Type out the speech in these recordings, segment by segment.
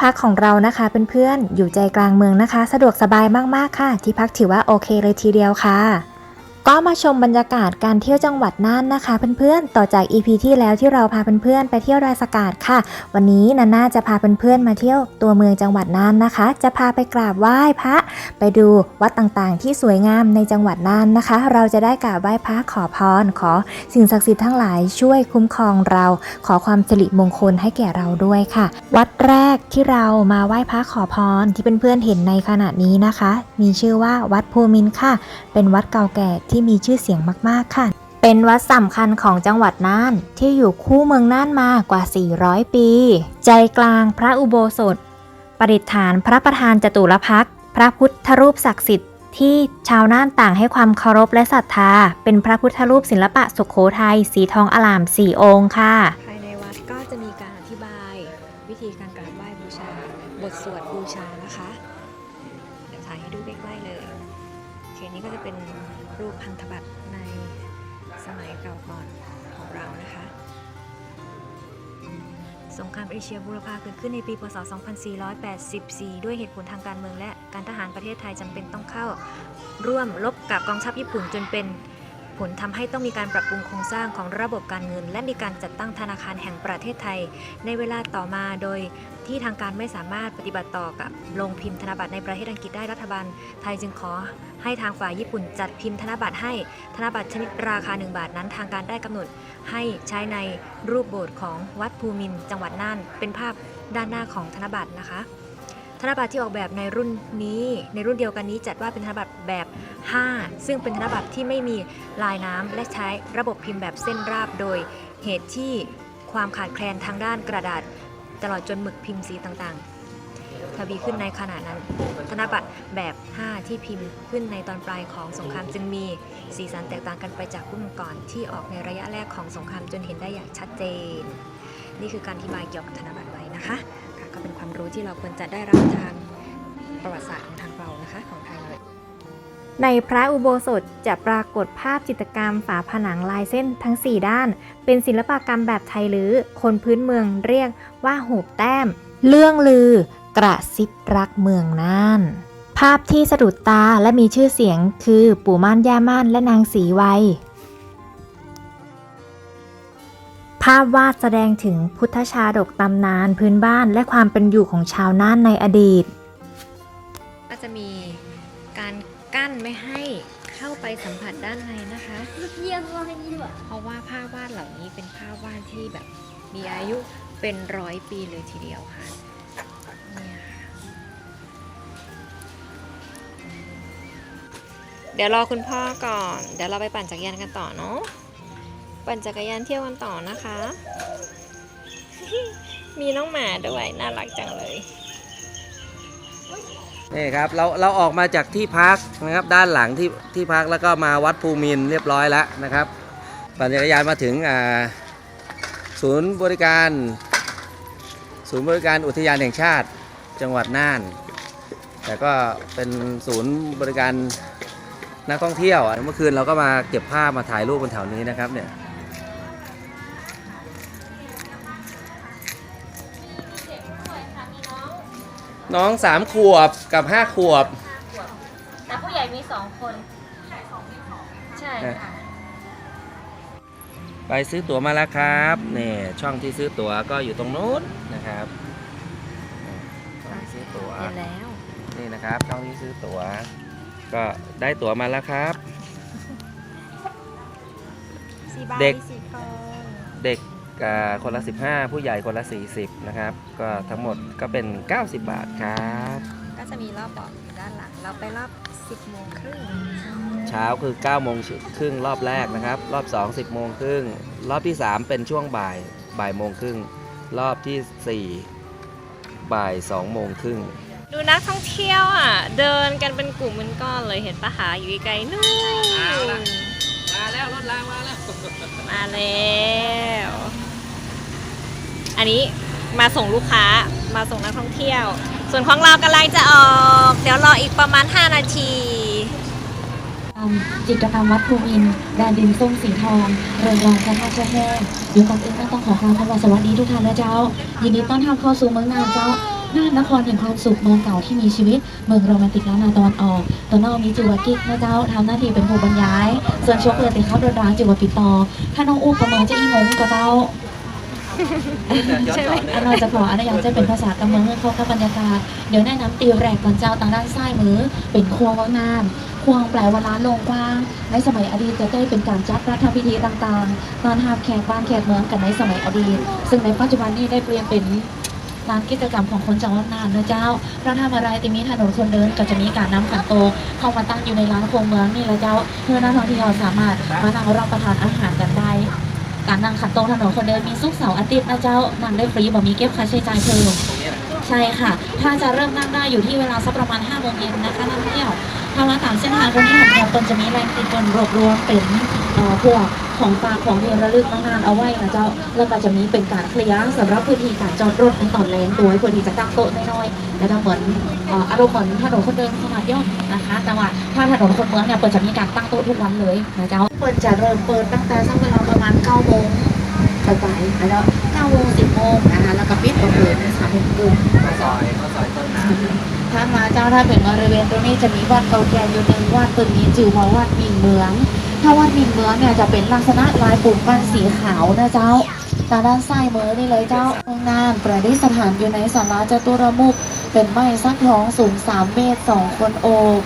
พักของเรานะคะเพื่อนๆอยู่ใจกลางเมืองนะคะ สะดวกสบายมากๆค่ะ ที่พักถือว่าโอเคเลยทีเดียวค่ะ ก็มาชมบรรยากาศการเที่ยวจังหวัดน่านนะคะ เพื่อนๆ ต่อจาก EP ที่แล้วที่เราพาเพื่อนๆไปเที่ยวดอยสกาดค่ะ วันนี้นาน่าจะพาเพื่อนๆมาเที่ยวตัวเมืองจังหวัดน่านนะคะ จะพาไปกราบไหว้พระ ไปดูวัดต่างๆ ที่สวยงามในจังหวัดน่านนะคะ เราจะได้กราบไหว้พระขอพรขอสิ่งศักดิ์สิทธิ์ทั้งหลายช่วยคุ้มครองเรา ขอความสิริมงคลให้แก่เราด้วยค่ะ วัดแรกที่เรามาไหว้พระขอพรที่เพื่อนๆเห็นในขณะนี้นะคะ มีชื่อว่าวัดภูมินค่ะ เป็นวัดเก่าแก่ที่มีชื่อเสียงมากๆค่ะ เป็นวัดสำคัญของจังหวัดน่าน ที่อยู่คู่เมืองน่านมากว่า 400 ปี ใจกลางพระอุโบสถ ประดิษฐานพระประธานจตุรพักษ์พระพุทธรูปศักดิ์สิทธิ์ที่ชาวน่านต่างให้ความเคารพและศรัทธา เป็นพระพุทธรูปศิลปะสุขโขทัยสีทองอลามสี่องค์ค่ะ ภายในวัดก็จะมีการอธิบาย วิธีการกราบไหว้บูชา บทสวด เชียบูรพาเกิดขึ้นในปีพศ 2484 ด้วยเหตุผลทางการเมืองและการทหารประเทศไทยจำเป็นต้องเข้า ร่วมรบกับกองทัพญี่ปุ่นจนเป็น ผลทำให้ต้องมีการปรับปรุงโครงสร้างของระบบการเงิน และมีการจัดตั้งธนาคารแห่งประเทศไทย ในเวลาต่อมาโดยที่ทางการไม่สามารถปฏิบัติต่อกับโรงพิมพ์ธนบัตรในประเทศอังกฤษได้รัฐบาล ไทยจึงขอให้ทางฝ่ายญี่ปุ่นจัดพิมพ์ธนบัตรให้ธนบัตรชนิดราคา 1 บาทนั้นทางการได้กำหนด ให้ใช้ในรูปโบสถ์ของวัดภูมินจังหวัดน่าน เป็นภาพด้านหน้าของธนบัตรนะคะ ธนบัตรที่ออกแบบในรุ่นนี้ในรุ่นเดียวกันนี้จัดว่าเป็นธนบัตรแบบ 5 ซึ่งเป็นธนบัตรที่ไม่มีลายน้ำและใช้ระบบพิมพ์แบบเส้นราบโดยเหตุที่ความขาดแคลนทางด้านกระดาษ ตลอดจนหมึกพิมพ์สีต่างๆ ทวีขึ้นในขณะนั้น ธนบัตรแบบ 5 ที่พิมพ์ขึ้นในตอนปลายของสงครามจึงมีสีสันแตกต่างกันไปจากรุ่นก่อนที่ออกในระยะแรกของสงครามจนเห็นได้อย่างชัดเจน นี่คือการอธิบายเกี่ยวกับธนบัตรไว้นะคะ รู้ที่เราควรจะได้รับทางประวัติศาสตร์ของทางเรานะคะของไทยเลยในพระอุโบสถจะปรากฏภาพจิตรกรรมฝาผนังลายเส้นทั้ง 4 ด้าน เป็นศิลปกรรมแบบไทยหรือ คนพื้นเมืองเรียกว่าหูบแต้ม เรื่องลือกระซิบรักเมืองน่าน ภาพที่สะดุดตาและมีชื่อเสียงคือปู่ม่านย่าม่านและนางสีไว ภาพวาดแสดงถึงพุทธชาดกตำนานพื้นบ้านและความเป็นอยู่ของชาวน่านในอดีต ก็จะมีการกั้นไม่ให้เข้าไปสัมผัสด้านในนะคะ เยี่ยมมากนี่หว่าเพราะว่าภาพวาดเหล่านี้เป็นภาพวาดที่แบบมีอายุเป็นร้อยปีเลยทีเดียวค่ะเนี่ยค่ะ เดี๋ยวรอคุณพ่อก่อน เดี๋ยวเราไปปั่นจักรยานกันต่อเนาะ ปั่นจักรยานเที่ยวกันต่อนะคะ มีน้องหมาด้วยน่ารักจังเลยนี่ครับเราเราออกมาจากที่พักนะครับด้านหลังที่ที่พักแล้วก็มาวัดภูมินเรียบร้อยแล้วนะครับปั่นจักรยานมาถึงอ่าศูนย์บริการ ศูนย์บริการอุทยานแห่งชาติจังหวัดน่าน แต่ก็เป็นศูนย์บริการนักท่องเที่ยวอะเมื่อคืนเราก็มาเก็บภาพมาถ่ายรูปบนแถวนี้นะครับเนี่ย น้องสามขวบกับห้าขวบ แต่ผู้ใหญ่มีสองคน ใช่ค่ะ ไปซื้อตั๋วมาแล้วครับนี่ช่องที่ซื้อตั๋วก็อยู่ตรงนู้นนะครับช่องที่ซื้อตั๋วเห็นแล้ว นี่นะครับช่องที่ซื้อตั๋ว ก็ได้ตั๋วมาแล้วครับสี่ใบเด็กสี่คนเด็กอ่า คนละ 15 ผู้ใหญ่คนละ 40 นะครับ ก็ทั้งหมดก็เป็น 90 บาทครับ ก็จะมีรอบบอกอยู่ด้านหลัง เราไปรอบ 10โมงครึ่งเช้าคือ9โมงครึ่งรอบแรกนะครับ รอบ 2 10โมงครึ่ง รอบที่ 3 เป็นช่วงบ่ายบ่ายโมงครึ่ง รอบที่ 4 บ่าย2โมงครึ่ง ดูนักท่องเที่ยวอะ เดินกันเป็นกลุ่มเป็นก้อนเลยเห็นปะหาอยู่ไกลๆนู่นมาแล้วรถรางมาแล้ว มาแล้ว อันนี้มาส่งลูกค้ามาส่งนักท่องเที่ยว ส่วนของเรากำลังจะออก เดี๋ยวรออีกประมาณ 5 นาทีจิตรกรรมวัดภูมินแดนดินส้มสีทองเริงรองพระธาตุเจ้าแห้งเดี๋ยวก่อนอื่นต้องขอกราบคำว่าสวัสดีทุกท่านนะเจ้า ยินดีต้อนรับเข้าสู่เมืองนานเจ้าน่านนครแห่งความสุขเมืองเก่าที่มีชีวิต เมืองโรแมนติกล้านนาตะวันออกตัวนอกมีจิวกิกนะเจ้าทำหน้าที่เป็นผู้บรรยาย ส่วนช่วงเรือติดเข้าเดินร้างจิวปิตอถ้าน้องอู้ประเมินจะอีงงก็เจ้า ใช่ไหมอันเราจะขออนุญาตจะเป็นภาษากำเมืองเพื่อเข้ากับบรรยากาศ เดี๋ยวแนะนำตีแรกก่อนเจ้าทางด้านซ้ายมือ เป็นควงวังน้ำควงแปลว่าร้านโลงกว้าง ในสมัยอดีตจะได้เป็นการจัดรัฐพิธีต่างๆ ตอนหาบแขกบ้านแขกเมืองกันในสมัยอดีต ซึ่งในปัจจุบันนี้ได้เปลี่ยนเป็นร้านกิจกรรมของคนจังหวัดน่านนะเจ้าเราทำอะไรติมีถนนคนเดินก็จะมีการนำขันโตกเข้ามาตั้งอยู่ในร้านควงเมืองนี่แหละเจ้าเพื่อนักท่องเที่ยวสามารถมานั่งรับประทานอาหารกันได้ การนั่งขันโตกถนนคนเดินมีซุกเสาอาทิตย์นะเจ้านั่งได้ฟรีบ่มีเก็บค่าใช้จ่ายเพิ่มใช่ค่ะ ถ้าจะเริ่มนั่งได้อยู่ที่เวลาสักประมาณ5โมงเย็นนะคะนักท่องเที่ยวถ้ามาตามเส้นทางตรงนี้ของตนจะมีแรงตีตนรวบรวมเป็นอ่อพวกของฝากของที่ระลึกนานเอาไว้นะเจ้า แล้วก็จะมีเป็นการเคลียร์สำหรับพื้นที่การจอดรถในตอนแรงตัวพื่อที่จะตั้งโต๊ะน้อย ๆแล้วก็เหมือนอารมณ์เหมือนถนนคนเดินขนาดย่อมนะคะ แต่ว่าถ้าถนนคนเมืองเนี่ยเปิดจะมีการตั้งโต๊ะทุกวันเลยนะเจ้าเปิดจะเริ่มเปิดตั้งแต่สักเวลาประมาณ9โมงไปๆแล้ว9โมง10โมงนะคะแล้วก็ปิดโอเคในสามโมงครึ่งถ้ามาเจ้าถ้าเป็นบริเวณตรงนี้จะมีวัดเก่าแก่อยู่หนึ่งวัดตึกนี้จื่อว่าวัดมิงเมือง ถ้าวัดมิงเมืองเนี่ยจะเป็นลักษณะลายปูนปั้นสีขาวนะเจ้าทาด้านซ้ายมือนี่เลยเจ้าองน้ำประดิษฐานอยู่ในศาลาจตุรมุข เป็นไม้ซักท้องสูง 3 เมตร 2 คนโอบ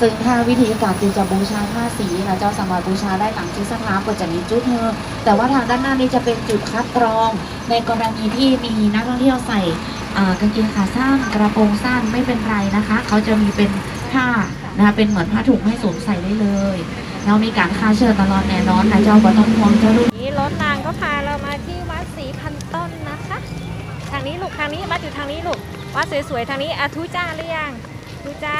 ซึ่งถ้าวิธีการที่จะบูชาผ้าสีนะเจ้าสามารถบูชาได้ตามที่สถานก็จะมีจุดเธอแต่ว่าทางด้านหน้านี้จะเป็นจุดคัดกรอง ในกรณีที่มีนักท่องเที่ยวใส่กางเกงขาสั้นกระโปรงสั้นไม่เป็นไรนะคะ เขาจะมีเป็นผ้านะคะเป็นเหมือนผ้าถุงให้สวมใส่ได้เลยแล้วมีการฆ่าเชื้อตลอดแน่นอนนะเจ้าก็ต้องห่วงเจ้าลูกนี่รถนางก็พาเรามาที่วัดศรีพันต้นนะคะ ทางนี้ลูกทางนี้วัดอยู่ทางนี้ลูก วัดสวยๆทางนี้อาทุจ้าหรือยังทุจ้า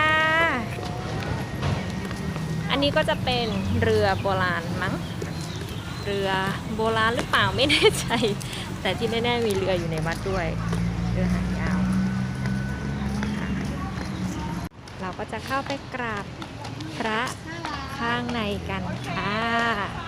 อันนี้ก็จะเป็นเรือโบราณมั้ง เรือโบราณหรือเปล่าไม่แน่ใจ แต่ที่แน่ๆมีเรืออยู่ในวัดด้วย เรือหางยาว เราก็จะเข้าไปกราบพระข้างในกันค่ะ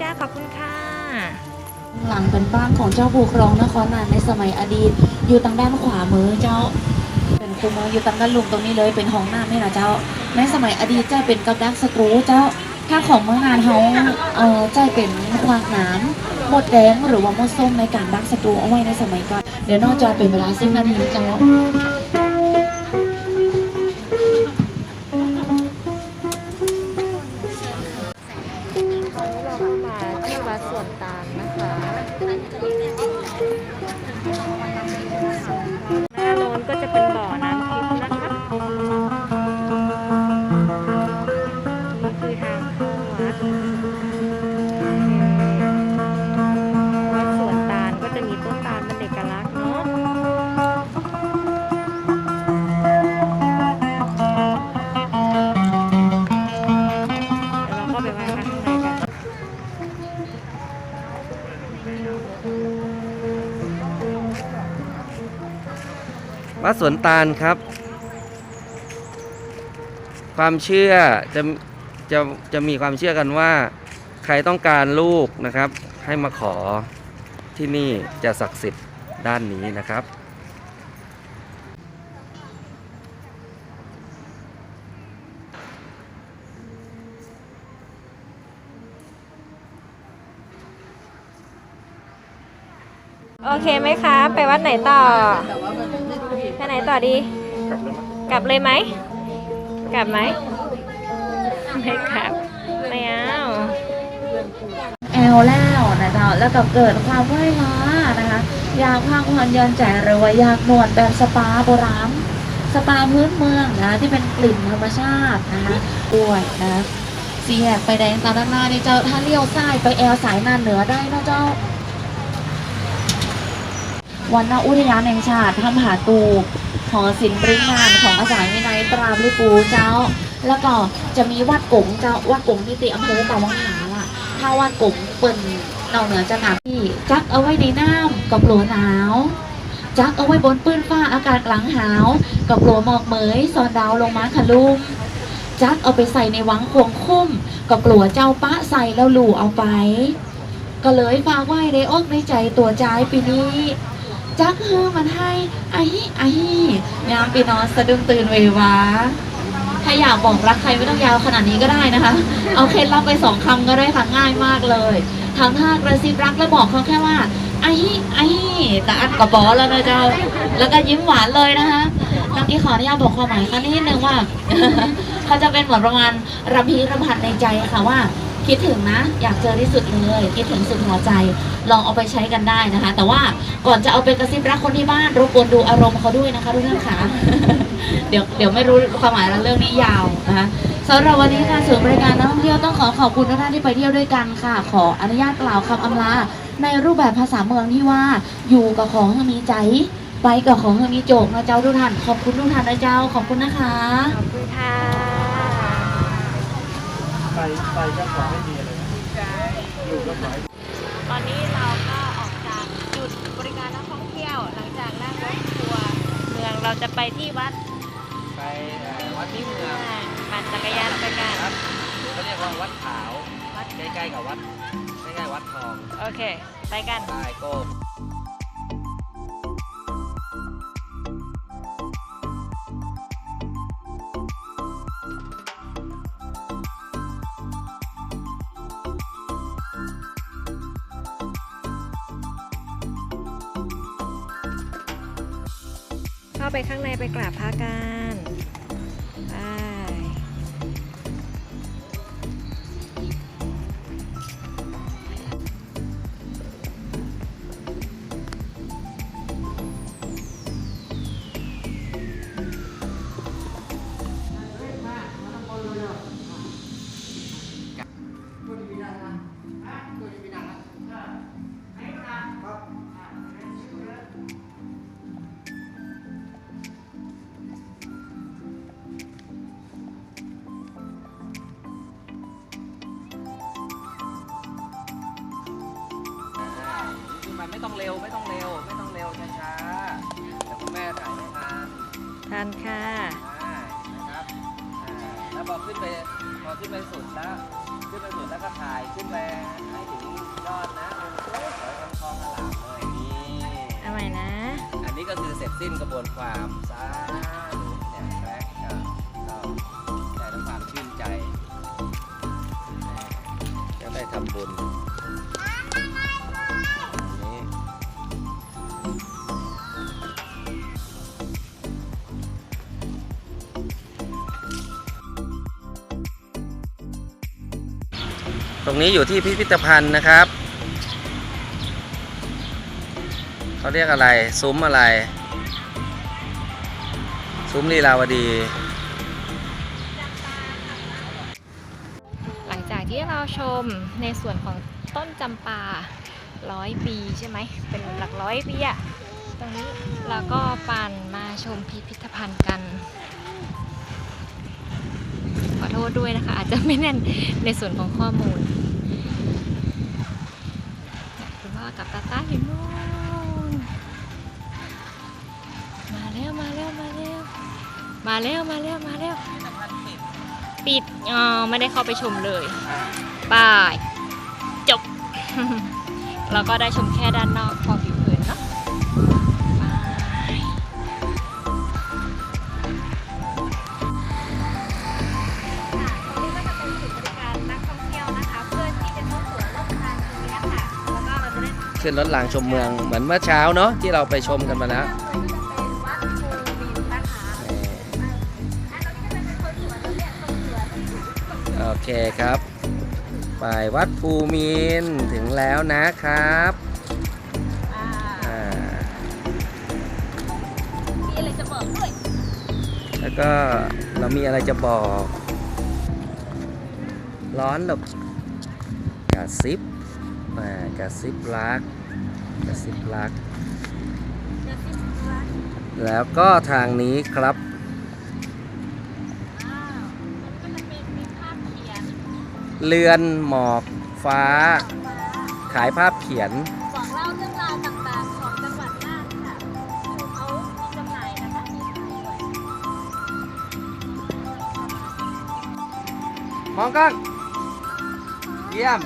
จ้าขอบคุณค่ะหลังเป็นบ้านของเจ้าผู้ครองนครนานในสมัยอดีต อยู่ทางด้านขวามือเจ้า เป็นคูเมืองอยู่ทางด้านลุมตรงนี้เลยเป็นห้องน้ำนี่นะเจ้าในสมัยอดีตเจ้าเป็นกับดักสกรูเจ้าถ้าของเมืองนานเขาเอ่อเจ้าเป็นควากน้ำหมดแดงหรือว่ามดส้มในการดักสกรูเอาไว้ในสมัยก่อนเดี๋ยวนอกจอเป็นเวลาสิบนาทีเจ้า วัดสวนตาลครับ ความเชื่อจะจะจะมีความเชื่อกันว่า ใครต้องการลูกนะครับ ให้มาขอที่นี่จะศักดิ์สิทธิ์ด้านนี้นะครับ โอเคไหมคะ ไปวัดไหนต่อ ไปไหนต่อดีกลับเลยไหม กลับไหม ไม่กลับ ไม่เอาแอลแล้วนะเจ้าแล้วก็เกิดความไหว้ล้านะคะ อยากพักผ่อนหย่อนใจหรือว่าอยากนวดแบบสปาโบราณสปาพื้นเมืองนะที่เป็นกลิ่นธรรมชาตินะคะด้วยนะสี่แยกไฟแดงตามด้านหน้านี่เจ้าถ้าเลี้ยวซ้ายไปแอลสายหน้าเหนือได้นะเจ้าวันอุทยานแห่งชาติถ้ำผาตู หอศิลป์ปริงานของอาจารย์วินัยตราบริปูเจ้า แล้วก็จะมีวัดกงเจ้าวัดกงนิติอำเภอตะวังหาล่ะ ถ้าวัดกงเปิ่นนอกเหนือจากหนาที่จักเอาไว้ในน้ำกับหลัวหนาวจักเอาไว้บนปื้นฟ้าอากาศกลางหาวกับหลัวหมอกเหมยซอนดาวลงมาขลุมจักเอาไปใส่ในหวังควงคุ้มกับกลัวเจ้าปะใส่แล้วหลู่เอาไป ก็เลยฝากไว้ในอกในใจตัวใจปีนี้ จักเฮอมันให้อาฮิอาฮิยามปีนอนสะดุ้งตื่นเววาถ้าอยากบอกรักใครไม่ต้องยาวขนาดนี้ก็ได้นะคะ เอาเคล็ดลับไปสองคำก็ได้ค่ะง่ายมากเลยทำท่ากระซิบรักแล้วบอกเขาแค่ว่าไอ้ฮิไอ้ฮิแต่อัดกระป๋อแล้วนะเจ้า แล้วก็ยิ้มหวานเลยนะคะน้องกี้ขออนุญาตบอกความหมายค่ะนิดนึงว่า เขาจะเป็นเหมือนประมาณรำพีรำพันในใจค่ะว่า คิดถึงนะ อยากเจอที่สุดเลย คิดถึงสุดหัวใจ ลองเอาไปใช้กันได้นะคะ แต่ว่าก่อนจะเอาไปกระซิบรักคนที่บ้านรบกวนดูอารมณ์เขาด้วยนะคะทุกท่านค่ะเดี๋ยวเดี๋ยวไม่รู้ความหมายแล้วเรื่องนี้ยาวนะคะสำหรับวันนี้ค่ะศูนย์บริการนักท่องเที่ยวต้องขอขอบคุณทุกท่านที่ไปเที่ยวด้วยกันค่ะ ขออนุญาตกล่าวคำอำลาในรูปแบบภาษาเมืองที่ว่าอยู่กับของมีใจไปกับของมีโจกนะเจ้าทุกท่านขอบคุณทุกท่านนะเจ้าขอบคุณนะคะขอบคุณค่ะ ไปไปก็ขอให้มีอะไรนะอยู่ก็ขอให้ตอนนี้เราก็ออกจากจุดบริการนักท่องเที่ยว หลังจากนั่งรถทัวร์เมืองเราจะไปที่วัดไปเอ่อวัดนี้เมืองอ่าปั่นจักรยานไปกัน ครับเขาเรียกว่าวัดขาววัด ใกล้ๆกับวัดใกล้ๆวัดทองโอเค ไปกัน ใต้โก้ ไปข้างในไปกราบพระกัน ร็จสิ้นกระบวนความสาธุเนี่ยแรกก็ก็ได้ทั้งความชื่นใจก็ได้ทำบุญตรงนี้อยู่ที่พิพิธภัณฑ์นะครับ เขาเรียกอะไร ซุ้มอะไร ซุ้มลีลาวดี หลังจากที่เราชมในส่วนของต้นจำปาร้อยปีใช่ไหม เป็นหลักร้อยปีอะตรงนี้เราก็ปั่นมาชมพิพิธภัณฑ์กันขอโทษด้วยนะคะ อาจจะไม่แน่นในส่วนของข้อมูล มาแล้วมาแล้วมาแล้ว ปิดอ๋อไม่ได้เข้าไปชมเลยบายจบ เราก็ได้ชมแค่ด้านนอกพอผิวเผินเนาะบายตรงนี้ก็จะเป็นจุดบริการนักท่องเที่ยวนะคะเพื่อที่จะเข้าสวนรอบทางตรงนี้ค่ะแล้วก็เราจะได้ขึ้นรถรางชมเมืองเหมือนเมื่อเช้าเนาะที่เราไปชมกันมาแล้ว เคครับ ไปวัดภูมินทร์ถึงแล้วนะครับอ่าอ่ามีอะไรจะบอกด้วยแล้วก็เรามีอะไรจะบอก ร้อนหรอกกระซิบมากระซิบรักกระซิบรัก แล้วก็ทางนี้ครับ เรือนหมอกฟ้า ขายภาพเขียน บอกเล่าเรื่องราวต่างๆของจังหวัดน่านค่ะเขามีจำหน่ายนะคะมีขายด้วยมองกล้องเยี่ยม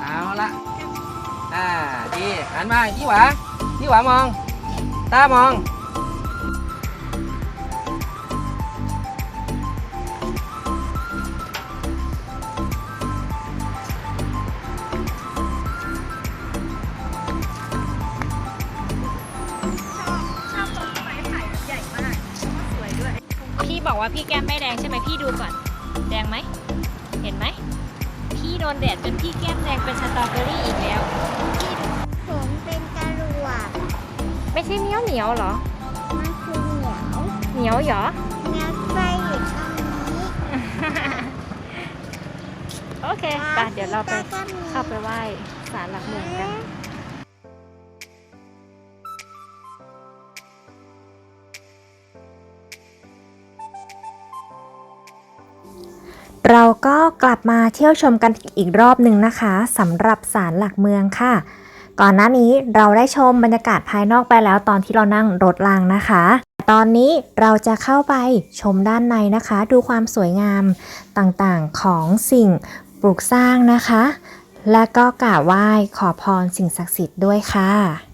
เอาละอ่าดีหันมาพี่หวาพี่หวามอง ตามอง แดงไหม เห็นไหม พี่โดนแดดจนพี่แก้มแดงเป็นสตรอเบอรี่อีกแล้ว ผมเป็นจรวดไม่ใช่เหนียวเหนียวๆเหรอ มันคือเหนียวเหนียวเหรอเนื้อไฟอยู่ตรงนี้โอเคไปเดี๋ยวเราไปก็มีเข้าไปไหว้ศาลหลักเมืองกัน เราก็กลับมาเที่ยวชมกันอีกรอบหนึ่งนะคะสำหรับศาลหลักเมืองค่ะ ก่อนหน้านี้เราได้ชมบรรยากาศภายนอกไปแล้วตอนที่เรานั่งรถรางนะคะ ตอนนี้เราจะเข้าไปชมด้านในนะคะ ดูความสวยงามต่างๆของสิ่งปลูกสร้างนะคะ และก็กราบไหว้ขอพรสิ่งศักดิ์สิทธิ์ด้วยค่ะ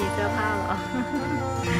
ก่อนไ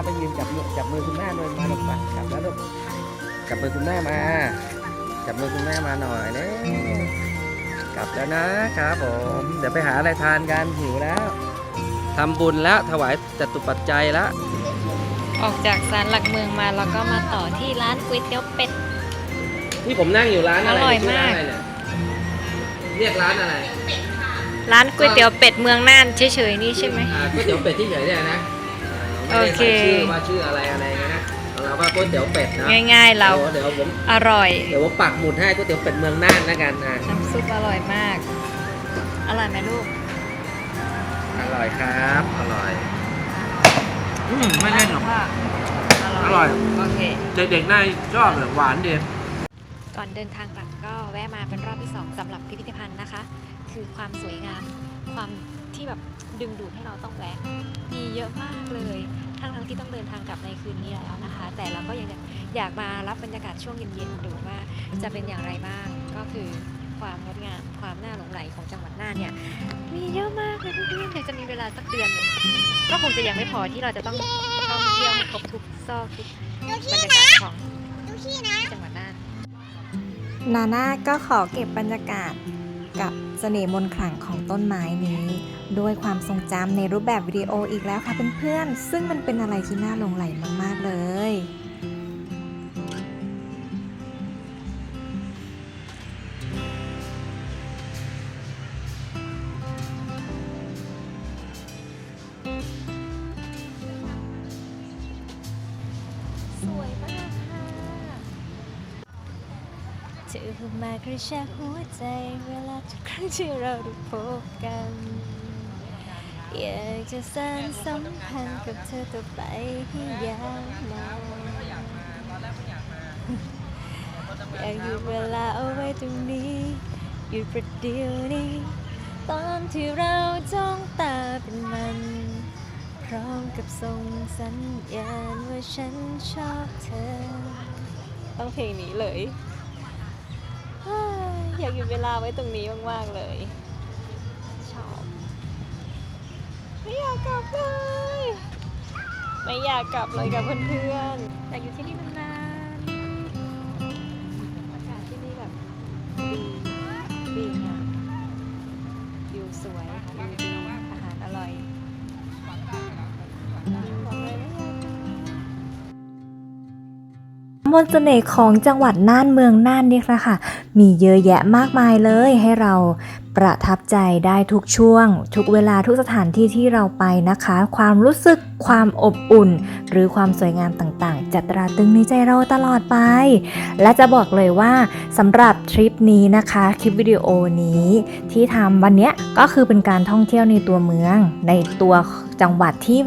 าไปยืนจับมือจับมือคุณแม่เลยมาหลบไปกลับแล้วลูกจับมือคุณแม่มา จับมือคุณแม่มาหน่อยเน่กลับแล้วนะครับผม เดี๋ยวไปหาอะไรทานกันหิวแล้วทำบุญแล้วถวายจตุปัจจัยแล้ว ออกจากศาลหลักเมืองมาแล้วก็มาต่อที่ร้านก๋วยเตี๋ยวเป็ด ที่ผมนั่งอยู่ร้านอะไรอร่อยชื่มากนอะไรเนี่ยเรียกร้านอะไรร้านก๋วยเตี๋ยวเป็ดเมืองน่านเฉยๆนี่ใช่ไหม อ่าก๋วยเตี๋ยวเป็ดที่เฉยเนี่ยนะ ไม่ได้โอเคใส่ชื่อว่าชื่ออะไรอะไรนะเราว่าก๋วยเตี๋ยวเป็ดนะง่ายๆเราเดี๋ยวผมอร่อย เดี๋ยวผมปักหมุดให้ก๋วยเตี๋ยวเป็ดเมืองน่านแล้วกันอะน้ำซุปอร่อยมาก อร่อยไหมลูก อร่อยครับ อร่อยอืมไม่เล่นหรอกอร่อยอร่อยโอเค เด็กๆน่าชอบแบบหวานดีก่อนเดินทางกลับก็แวะมาเป็นรอบที่2สำหรับพิพิธภัณฑ์นะคะ คือความสวยงามความที่แบบ ดึงดูดให้เราต้องแวะมีเยอะมากเลยทั้งทั้งๆที่ต้องเดินทางกลับในคืนนี้แล้วนะคะ แต่เราก็ยังอยากมารับบรรยากาศช่วงเย็นๆดูว่าจะเป็นอย่างไรบ้างก็คือความงดงามความน่าหลงใหลของจังหวัดน่านเนี่ยมีเยอะมากเลยเพื่อนๆอยากจะมีลาสักเดือนหนึ่งก็คงจะยังไม่พอที่เราจะต้องท่องเที่ยวให้ครบทุกซอกทุกบรรยากาศของดูที่นะจังหวัดน่านนาน่าก็ขอเก็บบรรยากาศ กับเสน่ห์มน์ขลังของต้นไม้นี้ ด้วยความทรงจำในรูปแบบวิดีโออีกแล้วค่ะเพื่อนๆ ซึ่งมันเป็นอะไรที่น่าหลงไหลมากๆเลย กระชากหัวใจเวลาทุกครั้งที่เราได้พบกัน อยากจะสร้านสัมพันธ์กับเธอต่อไปให้ยาวนานอยากหยุดเวลาเอาไว้ตรงนี้หยุดประเดี๋ยวนี้ ตอนที่เราจ้องตาเป็นมัน พร้อมกับส่งสัญญาณว่าฉันชอบเธอ ต้องเพลงนี้เลย อยากหยุดเวลาไว้ตรงนี้มากๆเลย ชอบไม่อยากกลับเลย ไม่อยากกลับเลยกับเพื่อนๆอยากอยู่ที่นี่นาน มนต์เสน่ห์ของจังหวัดน่านเมืองน่านนี่ละค่ะมีเยอะแยะมากมายเลยให้เราประทับใจได้ทุกช่วง ทุกเวลาทุกสถานที่ที่เราไปนะคะ ความรู้สึกความอบอุ่น หรือความสวยงามต่างๆ จะตราตึงในใจเราตลอดไป และจะบอกเลยว่าสำหรับทริปนี้นะคะ คลิปวิดีโอนี้ที่ทำวันเนี้ยก็คือเป็นการท่องเที่ยวในตัวเมือง ในตัวจังหวัดที่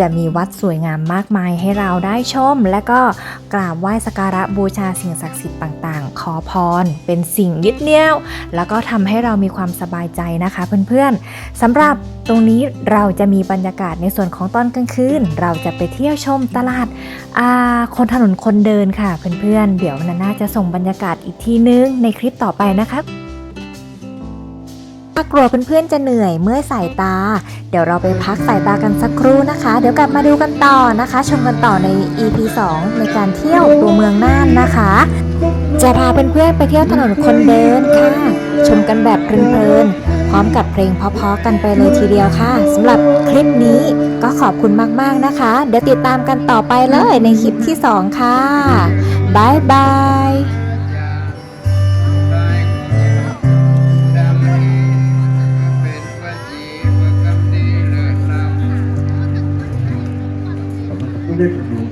จะมีวัดสวยงามมากมายให้เราได้ชม และก็กราบไหว้สักการะบูชาสิ่งศักดิ์สิทธิ์ต่างๆ ขอพร เป็นสิ่งยึดเหนี่ยว แล้วก็ทำให้เรามีความสบายใจนะคะเพื่อนๆสำหรับตรงนี้เราจะมีบรรยากาศในส่วนของตอนกลางคืน เราจะไปเที่ยวชมตลาดาคนถนนคนเดินค่ะเพื่อนๆเดี๋ยวนาน่าจะส่งบรรยากาศอีกทีนึงในคลิปต่อไปนะคะ ถ้ากลัวเพื่อนๆจะเหนื่อยเมื่อสายตา เดี๋ยวเราไปพักสายตากันสักครู่นะคะ เดี๋ยวกลับมาดูกันต่อนะคะ ชมกันต่อใน EP 2 ในการเที่ยวตัวเมืองน่านนะคะ จะพาเพื่อนๆไปเที่ยวถนนคนเดินค่ะ ชมกันแบบเพลินๆพร้อมกับเพลงเพราะๆกันไปเลยทีเดียวค่ะสำหรับคลิปนี้ก็ขอบคุณมากๆนะคะ เดี๋ยวติดตามกันต่อไปเลยในคลิปที่ 2 ค่ะบายบาย ไม่ได้ดู